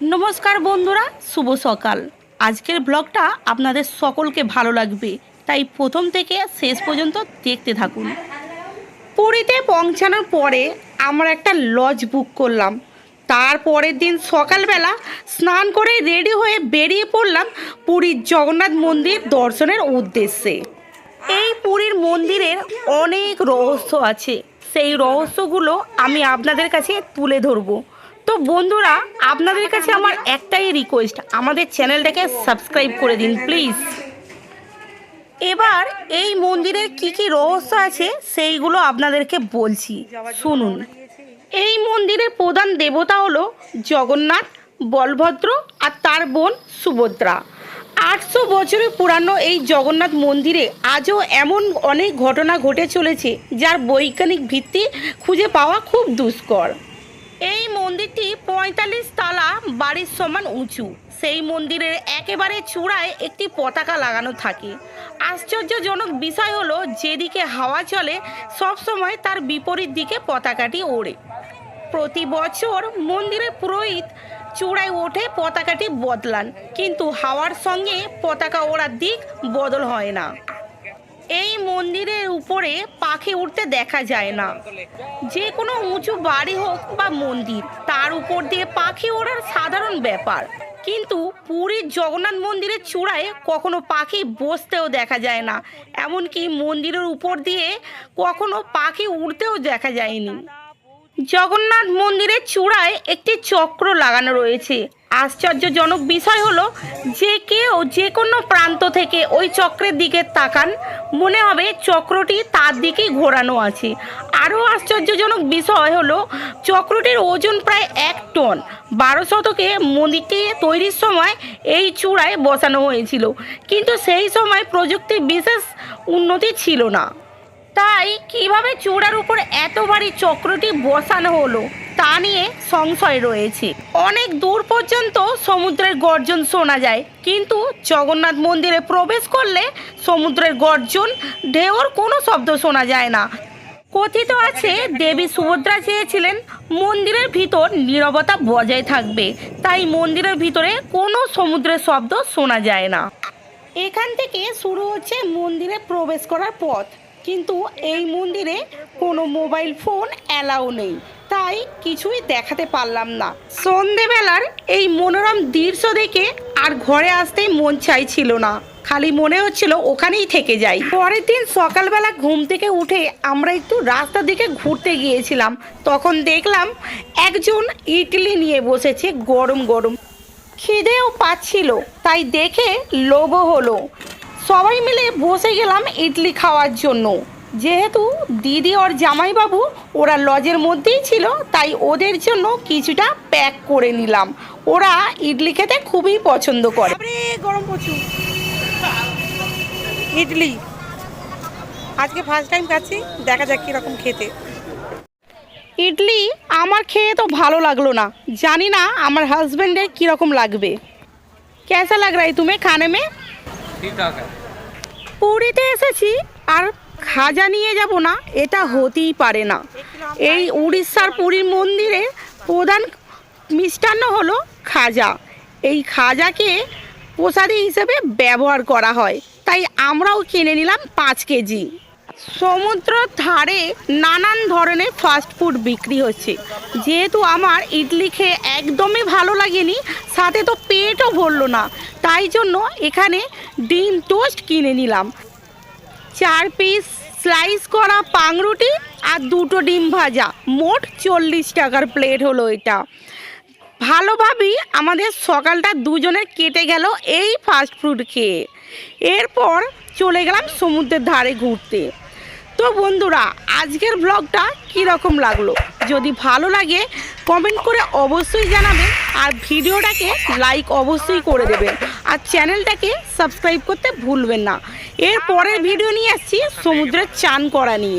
নমস্কার বন্ধুরা, শুভ সকাল। আজকের ব্লগটা আপনাদের সকলকে ভালো লাগবে, তাই প্রথম থেকে শেষ পর্যন্ত দেখতে থাকুন। পুরীতে পৌঁছানোর পরে আমরা একটা লজ বুক করলাম। তারপরের দিন সকালবেলা স্নান করে রেডি হয়ে বেরিয়ে পড়লাম পুরীর জগন্নাথ মন্দির দর্শনের উদ্দেশ্যে। এই পুরীর মন্দিরের অনেক রহস্য আছে। সেই রহস্যগুলো আমি আপনাদের কাছে তুলে ধরবো। তো বন্ধুরা, আপনাদের কাছে আমার একটাই রিকোয়েস্ট আমাদের চ্যানেলটাকে সাবস্ক্রাইব করে দিন প্লিজ এবার এই মন্দিরের কি কি রহস্য আছে, সেইগুলো আপনাদেরকে বলছি। শুনুন, এই মন্দিরের প্রধান দেবতা হলো জগন্নাথ, বলভদ্র আর তার বোন সুভদ্রা। আটশো বছরের পুরানো এই জগন্নাথ মন্দিরে আজও এমন অনেক ঘটনা ঘটে চলেছে, যার বৈজ্ঞানিক ভিত্তি খুঁজে পাওয়া খুব দুষ্কর। এই মন্দিরটি পঁয়তাল্লিশ তালা, বাড়ির সমান উঁচু। সেই মন্দিরের একেবারে চূড়ায় একটি পতাকা লাগানো থাকে। আশ্চর্যজনক বিষয় হলো, যেদিকে হাওয়া চলে সবসময় তার বিপরীত দিকে পতাকাটি ওড়ে। প্রতি বছর মন্দিরের পুরোহিত চূড়ায় ওঠে পতাকাটি বদলান, কিন্তু হাওয়ার সঙ্গে পতাকা ওড়ার দিক বদল হয় না। এই মন্দিরের উপরে পাখি উঠতে দেখা যায় না। যে কোনো উঁচু বাড়ি হোক বা মন্দির, তার উপর দিয়ে পাখি ওড়ার সাধারণ ব্যাপার। কিন্তু পুরীর জগন্নাথ মন্দিরের চূড়ায় কখনো পাখি বসতেও দেখা যায় না। এমনকি মন্দিরের উপর দিয়ে কখনো পাখি উড়তেও দেখা যায়নি। জগন্নাথ মন্দিরের চূড়ায় একটি চক্র লাগানো রয়েছে। আশ্চর্যজনক বিষয় হলো, যে কেউ যে কোনো প্রান্ত থেকে ওই চক্রের দিকে তাকান, মনে হবে চক্রটি তার দিকেই ঘোরানো আছে। আরও আশ্চর্যজনক বিষয় হলো, চক্রটির ওজন প্রায় এক টন, বারো শতকে মন্দিরটি তৈরির সময় এই চূড়ায় বসানো হয়েছিল। কিন্তু সেই সময় প্রযুক্তির বিশেষ উন্নতি ছিল না। তাই কীভাবে চূড়ার উপর এত ভারী চক্রটি বসানো হলো, তা নিয়ে সংশয় রয়েছে। অনেক দূর পর্যন্ত সমুদ্রের গর্জন শোনা যায়, কিন্তু জগন্নাথ মন্দিরে প্রবেশ করলে সমুদ্রের গর্জন, ঢেউর কোনো শব্দ শোনা যায় না। কথিত আছে, দেবী সুভদ্রা চেয়েছিলেন মন্দিরের ভিতর নীরবতা বজায় থাকবে, তাই মন্দিরের ভিতরে কোনো সমুদ্রের শব্দ শোনা যায় না। এখান থেকে শুরু হচ্ছে মন্দিরে প্রবেশ করার পথ। কিন্তু এই মন্দিরে কোনো মোবাইল ফোন অ্যালাউ নেই। তাই কিছুই দেখাতে পারলাম না। সন্ধেবেলার এই মনোরম দৃশ্য দেখে আর ঘরে আসতে মন চাইছিল না। খালি মনে হচ্ছিল ওখানেই থেকে যাই। পরের দিন সকালবেলা ঘুম থেকে উঠে আমরা একটু রাস্তার দিকে ঘুরতে গিয়েছিলাম। তখন দেখলাম একজন ইডলি নিয়ে বসেছে গরম গরম। খিদেও পাচ্ছিল, তাই দেখে লোভও হলো। সবাই মিলে বসে গেলাম ইডলি খাওয়ার জন্য। যেহেতু দিদি ওর জামাইবাবু ওরা লজের মধ্যেই ছিল তাই ওদের জন্য কিছুটা প্যাক করে নিলাম। ওরা ইডলি খেতে খুবই পছন্দ করে। গরম প্রচুর। ইডলি। আজকে ফার্স্ট টাইম খাচ্ছি দেখা যাক কীরকম খেতে। ইডলি আমার খেয়ে তো ভালো লাগল না। জানি না আমার হাজব্যান্ডের কীরকম লাগবে। কেসা লাগ রাই তুমি খানে মে? পুরীতে এসেছি আর খাজা নিয়ে যাব না, এটা হতেই পারে না। এই উড়িষ্যার পুরীর মন্দিরে প্রধান মিষ্টান্ন হলো খাজা। এই খাজাকে প্রসাদি হিসেবে ব্যবহার করা হয়। তাই আমরাও কিনে নিলাম পাঁচ কেজি। সমুদ্র ধারে নানান ধরনের ফাস্ট ফুড বিক্রি হচ্ছে। যেহেতু আমার ইডলি খেয়ে একদমই ভালো লাগেনি, সাথে তো পেটও ভরলো না। তাই জন্য এখানে ডিম টোস্ট কিনে নিলাম। চার পিস স্লাইস করা পাংরুটি আর দুটো ডিম ভাজা। মোট চল্লিশ টাকার প্লেট হলো এটা। ভালোভাবেই আমাদের সকালটা দুজনের কেটে গেল এই ফাস্ট ফুড খেয়ে। এরপর চলে গেলাম সমুদ্রের ধারে ঘুরতে। তো বন্ধুরা, আজকের ব্লগটা কীরকম লাগল? যদি ভালো লাগে কমেন্ট করে অবশ্যই জানাবেন আর ভিডিওটাকে লাইক অবশ্যই করে দেবেন। আর চ্যানেলটাকে সাবস্ক্রাইব করতে ভুলবেন না। এর পরের ভিডিও নিয়ে আসছি সমুদ্রের চান করা নিয়ে।